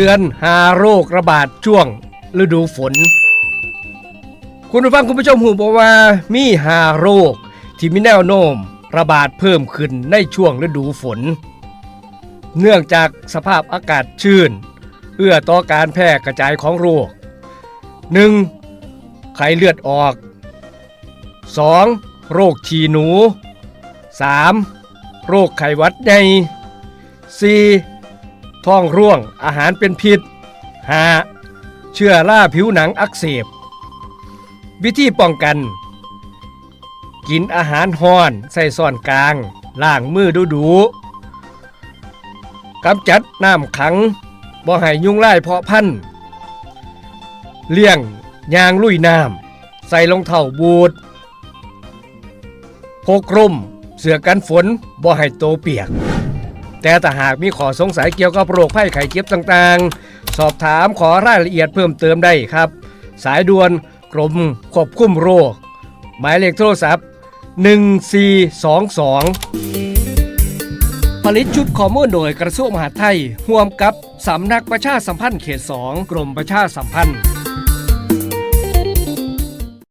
เตือนหาโรคระบาดช่วงฤดูฝน คุณผู้ฟังคุณผู้ชมหูบอกว่ามีหาโรค ที่มีแนวโน้มระบาดเพิ่มขึ้นในช่วงฤดูฝน เนื่องจากสภาพอากาศชื้น เอื้อต่อการแพร่กระจายของโรค 1. ไข้เลือดออก 2. โรคฉี่หนู 3. โรคไข้หวัดใหญ่ 4. ท้องร่วง อาหารเป็นพิษ 5. เชื้อราผิวหนังอักเสบ วิธีป้องกัน กินอาหารห้อน ใส่ซ่อนกลางล้างมือดูดูกำจัดน้ำขังบ่ให้ยุงไล่เพาะพันธุ์เลี่ยงยางลุยน้ำใส่รองเท้าบูดพกร่มเสื้อกันฝนบ่ให้โตเปียก แต่ถ้าหากมีข้อสงสัยเกี่ยวกับโรคไข้ไข้เจ็บต่างๆ สอบถามขอรายละเอียดเพิ่มเติมได้ครับ สายด่วนกรมควบคุมโรค หมายเลขโทรศัพท์ 1422 ผลิตชุดข้อมูลโดยกระทรวงมหาดไทยร่วมกับสำนักประชาสัมพันธ์เขต 2 กรมประชาสัมพันธ์